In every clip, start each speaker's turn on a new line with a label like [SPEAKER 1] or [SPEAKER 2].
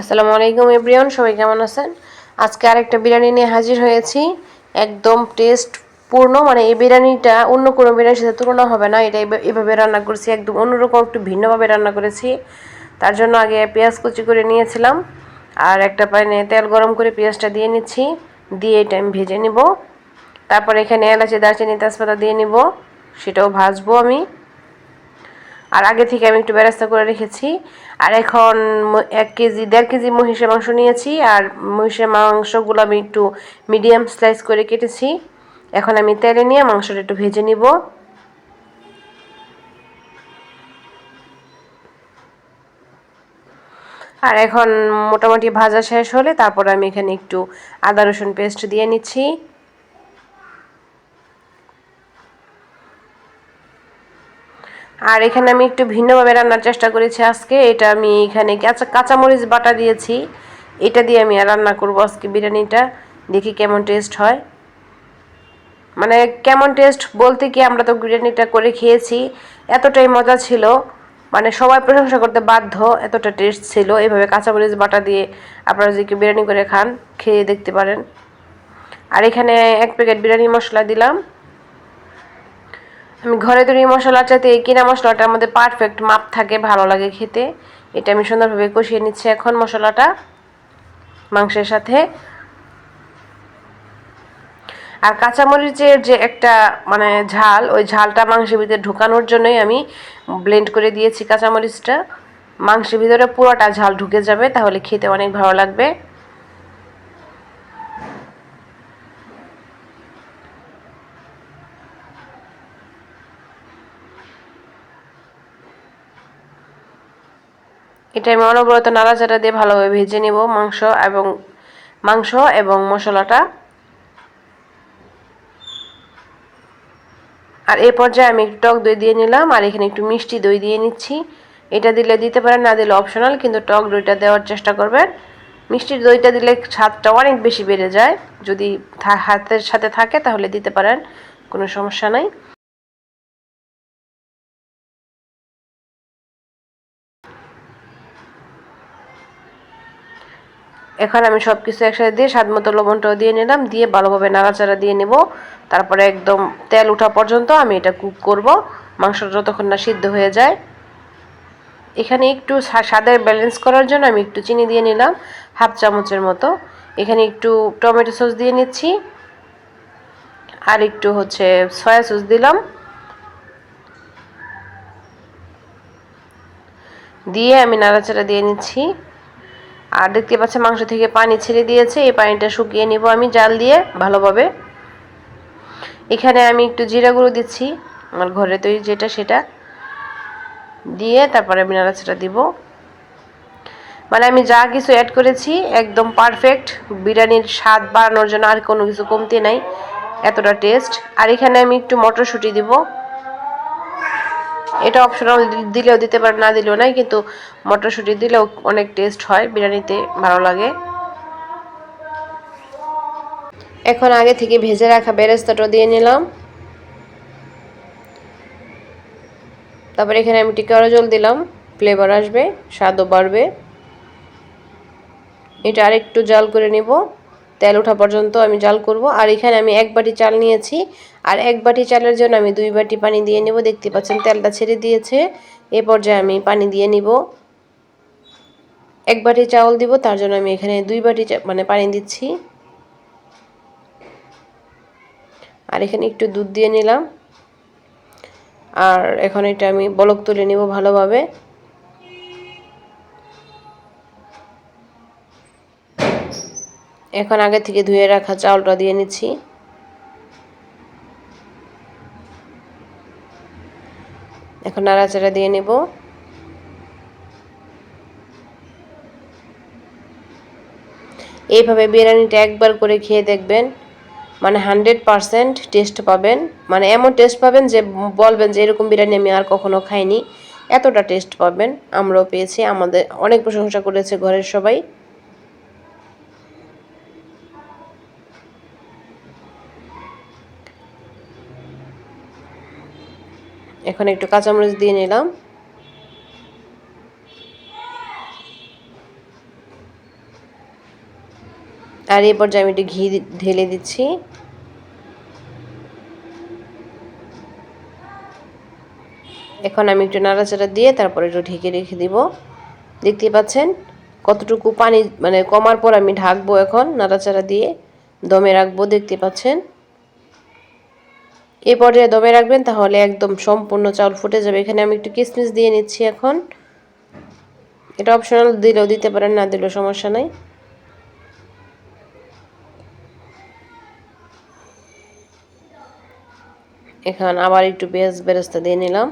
[SPEAKER 1] আসসালামু আলাইকুম, এভরিওয়ান, সবাই কেমন আছেন? আজকে আরেকটা বিরিয়ানি নিয়ে হাজির হয়েছি। একদম টেস্ট পূর্ণ মানে এই বিরিয়ানিটা অন্য কোনো বিরিয়ানির সাথে তুলনা হবে না। এটা এভাবে রান্না করেছি, একদম অন্যরকম, একটু ভিন্নভাবে রান্না করেছি। তার জন্য আগে পেঁয়াজ কুচি করে নিয়েছিলাম, আর একটা প্যানে তেল গরম করে পেঁয়াজটা দিয়ে নিচ্ছি। দিয়ে এটা আমি ভেজে নিব। তারপর এখানে এলাচি, দারচিনি, তেজপাতা দিয়ে নিব। সেটাও ভাজবো আমি। আর আগে থেকে আমি একটু ব্যবস্থা করে রেখেছি। আর এখন এক কেজি, দেড় কেজি মহিষের মাংস নিয়েছি, আর মহিষের মাংসগুলো আমি একটু মিডিয়াম স্লাইস করে কেটেছি। এখন আমি তেলে নিয়ে মাংসটা একটু ভেজে নিব। আর এখন মোটামুটি ভাজা শেষ হলে তারপর আমি এখানে একটু আদা রসুন পেস্ট দিয়ে নিচ্ছি। আর এখানে আমি একটু ভিন্নভাবে রান্নার চেষ্টা করেছি আজকে। এটা আমি এখানে কাঁচা, কাঁচামরিচ বাটা দিয়েছি। এটা দিয়ে আমি রান্না করব আজকে বিরিয়ানিটা। দেখি কেমন টেস্ট হয়। মানে কেমন টেস্ট বলতে কি, আমরা তো বিরিয়ানিটা করে খেয়েছি। এতটাই মজা ছিল। মানে সবাই প্রশংসা করতে বাধ্য, এতটা টেস্ট ছিল। এইভাবে কাঁচামরিচ বাটা দিয়ে আপনারা যদি বিরিয়ানি করে খান, খেয়ে দেখতে পারেন। আর এখানে এক প্যাকেট বিরিয়ানি মশলা দিলাম। আমি ঘরে তৈরি মশলার এই কিনা মশলাটার মধ্যে পারফেক্ট মাপ থাকে, ভালো লাগে খেতে। এটা আমি সুন্দরভাবে কষিয়ে নিচ্ছি এখন মশলাটা মাংসের সাথে। আর কাঁচামরিচের যে একটা মানে ঝাল, ওই ঝালটা মাংসের ভিতরে ঢুকানোর জন্যই আমি ব্লেন্ড করে দিয়েছি কাঁচামরিচটা। মাংসের ভিতরে পুরোটা ঝাল ঢুকে যাবে, তাহলে খেতে অনেক ভালো লাগবে। এটা আমি অনবরত নাড়াচাড়া দিয়ে ভালোভাবে ভেজে নেব মাংস এবং মাংস এবং মশলাটা। আর এ পর্যায়ে আমি একটু টক দই দিয়ে নিলাম, আর এখানে একটু মিষ্টি দই দিয়ে নিচ্ছি। এটা দিলে দিতে পারেন, না দিলে অপশনাল, কিন্তু টক দইটা দেওয়ার চেষ্টা করবেন। মিষ্টির দইটা দিলে স্বাদটা অনেক বেশি বেড়ে যায়। যদি হাতের সাথে থাকে, তাহলে দিতে পারেন, কোনো সমস্যা নাই। এখন আমি সব কিছু একসাথে দিয়ে স্বাদ মতো লবণটাও দিয়ে নিলাম, দিয়ে ভালোভাবে নাড়াচাড়া দিয়ে নেব। তারপরে একদম তেল ওঠা পর্যন্ত আমি এটা কুক করব, মাংসটা যতক্ষণ না সিদ্ধ হয়ে যায়। এখানে একটু স্বা- স্বাদের ব্যালেন্স করার জন্য আমি একটু চিনি দিয়ে নিলাম, হাফ চামচের মতো। এখানে একটু টমেটো সস দিয়ে নিচ্ছি, আর একটু হচ্ছে সয়া সস দিলাম। দিয়ে আমি নাড়াচাড়া দিয়ে নিচ্ছি। আর দেখতে পাচ্ছেন মাংস থেকে পানি ছেড়ে দিয়েছে। এই পানিটা শুকিয়ে নিব আমি জাল দিয়ে ভালোভাবে। এখানে আমি একটু জিরা গুঁড়ো দিচ্ছি। আমার ঘরে তৈরি যেটা সেটা দিয়ে তারপরে আমি নাড়াচাড়া দিব। মানে আমি যা কিছু অ্যাড করেছি একদম পারফেক্ট বিরিয়ানির স্বাদ বাড়ানোর জন্য আর কোনো কিছু কমতি নাই। এতটা টেস্ট আর এখানে আমি একটু মটরশুঁটি দিব। এটা অপশনাল দিলেও দিতে পারে, না দিলেও নাই, কিন্তু মটরশুঁটি দিলেও অনেক টেস্ট হয়, বিরিয়ানিতে ভালো লাগে। এখন আগে থেকে ভেজে রাখা বেরেস্তাটাও দিয়ে নিলাম। তারপর এখানে আমি টিকারো জল দিলাম ফ্লেভার আসবে, স্বাদও বাড়বে। এটা আরেকটু জাল করে নিব। তেল ওঠা পর্যন্ত আমি জাল করব। আর এখানে আমি এক বাটি চাল নিয়েছি। আর এক বাটি চালের জন্য আমি দুই বাটি পানি দিয়ে নেব। দেখতে পাচ্ছেন তেলটা ছেড়ে দিয়েছে। এ পর্যায়ে আমি পানি দিয়ে নিব। এক বাটি চাউল দিব। তার জন্য আমি এখানে দুই বাটি মানে পানি দিচ্ছি। আর এখানে একটু দুধ দিয়ে নিলাম। আর এখন এটা আমি বলক তুলে নিব ভালোভাবে। এখন আগে থেকে ধুয়ে রাখা চাউলটা দিয়ে নিচ্ছি। এখন নাড়াচাড়া দিয়ে নেব। এইভাবে বিরিয়ানিটা একবার করে খেয়ে দেখবেন মানে হান্ড্রেড পারসেন্ট টেস্ট পাবেন। মানে এমন টেস্ট পাবেন যে বলবেন যে এরকম বিরিয়ানি আমি আর কখনো খাইনি। এতটা টেস্ট পাবেন, আমরাও পেয়েছি। আমাদের অনেক প্রশংসা করেছে ঘরের সবাই। এখন একটু কাঁচামরিচ দিয়ে নিলাম। আর এই পর্যায়ে আমি একটু ঘি ঢেলে দিচ্ছি। এখন আমি একটু নাড়াচাড়া দিয়ে তারপরে একটু ঢেকে রেখে দিব। দেখতে পাচ্ছেন কতটুকু পানি মানে কমার পর আমি ঢাকবো এখন, নাড়াচাড়া দিয়ে দমে রাখব, দেখতে পাচ্ছেন। এই পর্যায়ে দমে রাখবেন, তাহলে একদম সম্পূর্ণ চাউল ফুটে যাবে। এখানে আমি একটু কিসমিস দিয়ে নিচ্ছি এখন। এটা অপশনাল দিলেও দিতে পারেন, না দিলেও সমস্যা নাই। এখন আবার একটু পেঁয়াজ বেরেস্তা দিয়ে নিলাম।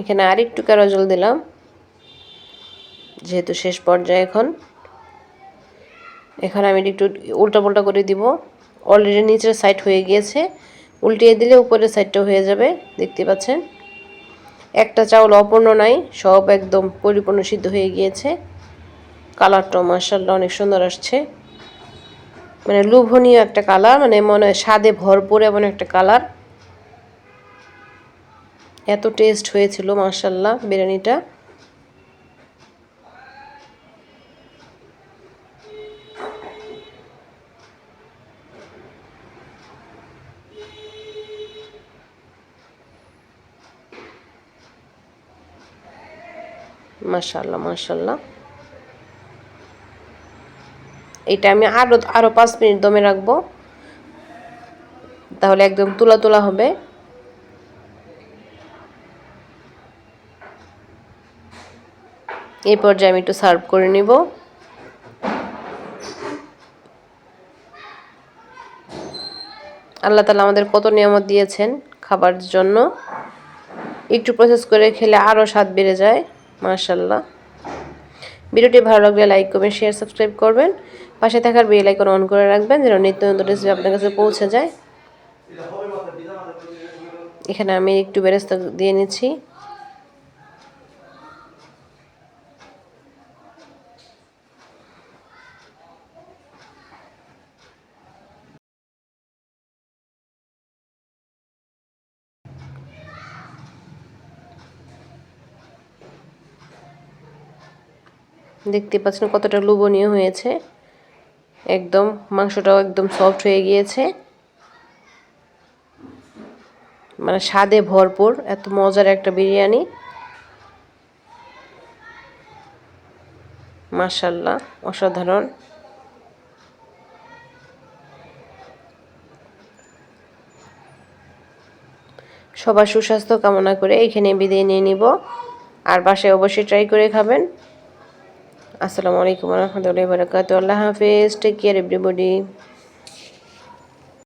[SPEAKER 1] এখানে আর একটু কারও জল দিলাম, যেহেতু শেষ পর্যায়ে এখন। এখানে আমি একটু উল্টা পাল্টা করে দিব। অলরেডি নিচের সাইড হয়ে গিয়েছে। উল্টিয়ে দিলে উপরের সাইডটা হয়ে যাবে, দেখতে পাচ্ছেন? একটা চাউল অপূর্ণ নাই, সব একদম পরিপূর্ণ সিদ্ধ হয়ে গিয়েছে। কালারটাও মার্শাল্লাহ অনেক সুন্দর আসছে। মানে লোভনীয় একটা কালার মানে মনে হয় স্বাদে ভরপুর এমন একটা কালার এত টেস্ট হয়েছিল মার্শাল্লাহ বিরিয়ানিটা। মাশাল্লাহ মাশাল্লাহ এটা আমি আরও আরও পাঁচ মিনিট দমে রাখব। তাহলে একদম তুলা তুলা হবে। এই পর্যায়ে আমি একটু সার্ভ করে নিব। আল্লাহ তালা আমাদের কত নিয়ামত দিয়েছেন খাবার জন্য। একটু প্রসেস করে খেলে আরও স্বাদ বেড়ে যায়। মাশাল্লাহ ভিডিওটি ভালো লাগলে লাইক করবেন শেয়ার, সাবস্ক্রাইব করবেন। পাশে থাকার বেল আইকন অন করে রাখবেন যেন নিত্য নতুন রেসিপি আপনার কাছে পৌঁছে যায়। এখানে আমি একটু বেরেস্তা দিয়ে নিচ্ছি। দেখতে পাচ্ছেন কতটা লোভনীয় হয়েছে। একদম মাংসটাও একদম সফট হয়ে গিয়েছে। মানে স্বাদে ভরপুর, এত মজার একটা বিরিয়ানি। মার্শাল্লাহ অসাধারণ। সবার সুস্বাস্থ্য কামনা করে এখানে বিদায় নিয়ে নিব। আর বাসায় অবশ্যই ট্রাই করে খাবেন। আসসালামু আলাইকুম রহমতুল্লাহ বরকাত আল্লাহ হাফিজ টেক কেয়ার এভরিবডি